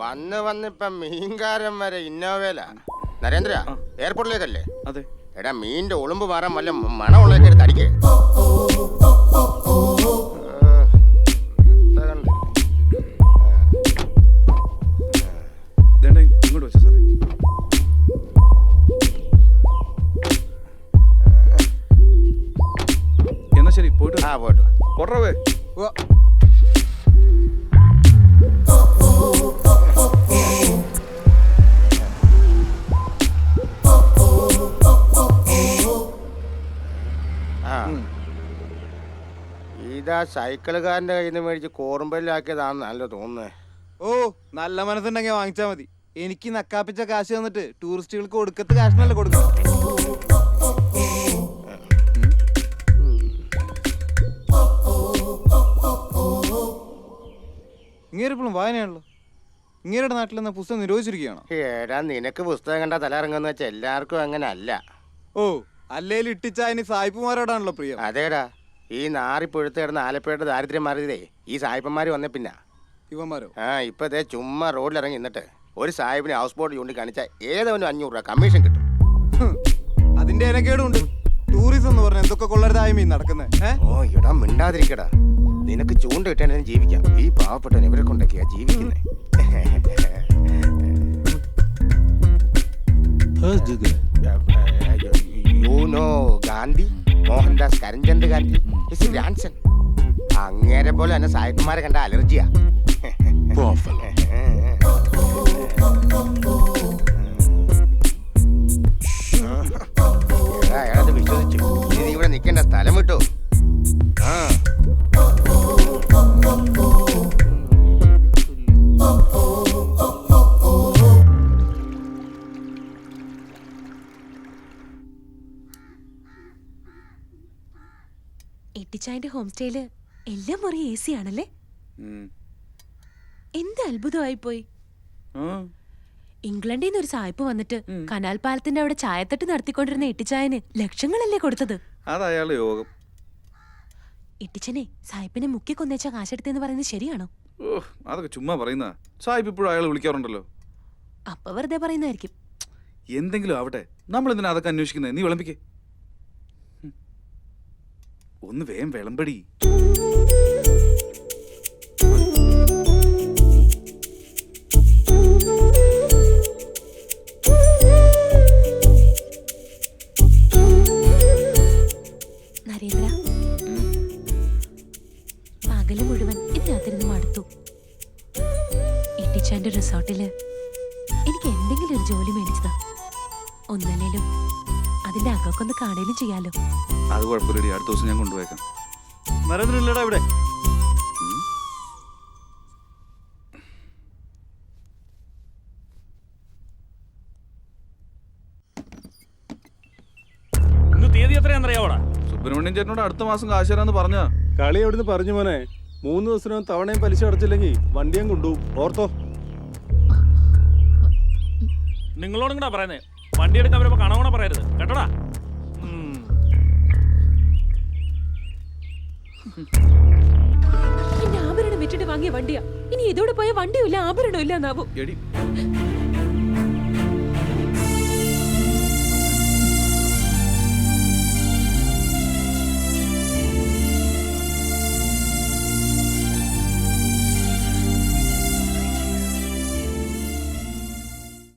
വന്ന് വന്നിപ്പം മീൻകാരൻ വരെ ഇന്നോവേല. നരേന്ദ്ര എയർപോർട്ടിലേക്കല്ലേ? അതെ. എടാ മീന്റെ ഒളിമ്പ് മാറാൻ വല്ല മണമുള്ളതൊക്കെ എടുത്ത് അടിക്കേ. ശരി പോയിട്ട് ആ പോയിട്ട് വാ. ഇതാ സൈക്കിളുകാരന്റെ കയ്യിൽ നിന്ന് മേടിച്ച് നല്ല തോന്നുന്നത് ഓ നല്ല മനസ്സുണ്ടെങ്കിൽ വാങ്ങിച്ചാ മതി. എനിക്ക് നക്കാപ്പിച്ച കാശ് തന്നിട്ട് ടൂറിസ്റ്റുകൾക്ക് കൊടുക്കത്ത് കാശിനല്ല കൊടുക്കും. ഇങ്ങനെ ഇപ്പോഴും വായനയാണല്ലോ. ഇങ്ങനെയുടെ നാട്ടിൽ നിന്ന് പുസ്തകം നിരോധിച്ചിരിക്കുകയാണോ? ഏടാ നിനക്ക് പുസ്തകം കണ്ട തല ഇറങ്ങുന്ന വെച്ചാൽ എല്ലാവർക്കും അങ്ങനെ അല്ല ഓ അല്ലേൽ ഇനി അതിന് സായിപ്പുമാരോടാണല്ലോ പ്രിയം. അതേടാ. ഈ നാറി പൊഴുത്ത് കിടന്ന ആലപ്പുഴയുടെ ദാരിദ്ര്യം മാറിയതേ ഈ സായിപ്പന്മാർ വന്ന പിന്നെ. ഇവന്മാരോ ആ ഇപ്പൊ ദേ ചുമ്മാ റോഡിൽ ഇറങ്ങി നിന്നിട്ട് ഒരു സാഹിബിനെ ഹൗസ് ബോട്ട് ചൂണ്ടിക്കാണിച്ചാൽ ഏതവനും അഞ്ഞൂറ് രൂപ കമ്മീഷൻ കിട്ടും. അതിന്റെ ഇനക്കേടുണ്ട് ടൂറിസം എന്ന് പറഞ്ഞ എന്തൊക്കെ കൊള്ളരുതായ്മ നടക്കുന്നത് ഓ ഇടാ മിണ്ടാതിരിക്കടാ. നിനക്ക് ചൂണ്ട കിട്ടാൻ ജീവിക്കാം. ഈ പാവപ്പെട്ടവൻ ഇവരെ കൊണ്ടൊക്കെയാ ജീവിക്കുന്നേ? You know Gandhi Mohandas Karamchand Gandhi. Is Anson അങ്ങേരെ പോലെ തന്നെ സാഹിബന്മാരെ കണ്ട അലർജിയാ. വിശ്വസിച്ചു. നീ ഇവിടെ നിൽക്കേണ്ട സ്ഥലം വിട്ടു. എട്ടിച്ചായന്റെ ഹോം സ്റ്റേയിൽ എല്ലാ മുറി എ സി ആണല്ലേ. എന്ത് അത്ഭുതമായി പോയി ഇംഗ്ലണ്ടിൽ നിന്ന് ഒരു സായിപ്പ് വന്നിട്ട് കനാൽ പാലത്തിന്റെ അവിടെ ചായത്തട്ട് നടത്തിക്കൊണ്ടിരുന്ന എട്ടിച്ചായന് ലക്ഷങ്ങളല്ലേ കൊടുത്തത്? അത് അയാളുടെ യോഗം. എട്ടിച്ചനെ സായിപ്പിനെ മുക്കി കൊന്നേച്ച കാശെടുത്തെന്ന് പറയുന്നത് ശരിയാണോ? അതൊക്കെ ചുമ്മാ പറയുന്ന സായിപ്പ് ഇപ്പോഴും അയാൾ വിളിക്കാറുണ്ടല്ലോ. അപ്പൊ വെറുതെ പറയുന്നതായിരിക്കും. എന്തെങ്കിലും ആവട്ടെ. നമ്മൾ എന്തിനാ അതൊക്കെ അന്വേഷിക്കുന്നത് നീ വിളമ്പിക്കേ. ഒന്ന് വേം വിളമ്പടി. നരേന്ദ്ര മടുത്തു. റിസോർട്ടിൽ എനിക്ക് എന്തെങ്കിലും ഒരു ജോലി മേടിച്ചതാ. ഒന്നല്ലേലും അതിന്റെ അകക്കൊന്ന് കാണുകയും ചെയ്യാലോ. അത് കുഴപ്പമില്ലടി. അടുത്ത ദിവസം ഞാൻ കൊണ്ടുപോയേക്കാം. നരേന്ദ്രനില്ലടാ ഇവിടെ. ഇന്ന് തീയതി എത്രയാണെന്നറിയാവോടാ സുബ്രഹ്മണ്യൻ ചേട്ടനോട് അടുത്ത മാസം കാശ് തരാന്ന് പറഞ്ഞാ? കളി എവിടുന്ന് പറഞ്ഞു മോനെ? മൂന്ന് ദിവസത്തിനും തവണയും പലിശ അടച്ചില്ലെങ്കിൽ വണ്ടിയും കൊണ്ടുപോകും. ഓർത്തോ? നിങ്ങളോടും കൂടാ പറയുന്നേ. വണ്ടി എടുക്കാൻ വരുമ്പോ കണവണ പറയരുത്. കേട്ടോടാ? എന്റെ ആഭരണം വിറ്റിട്ട് വാങ്ങിയ വണ്ടിയാ. ഇനി ഇതോടെ പോയ വണ്ടിയും ഇല്ല ആഭരണം ഇല്ല എന്നാവും എടി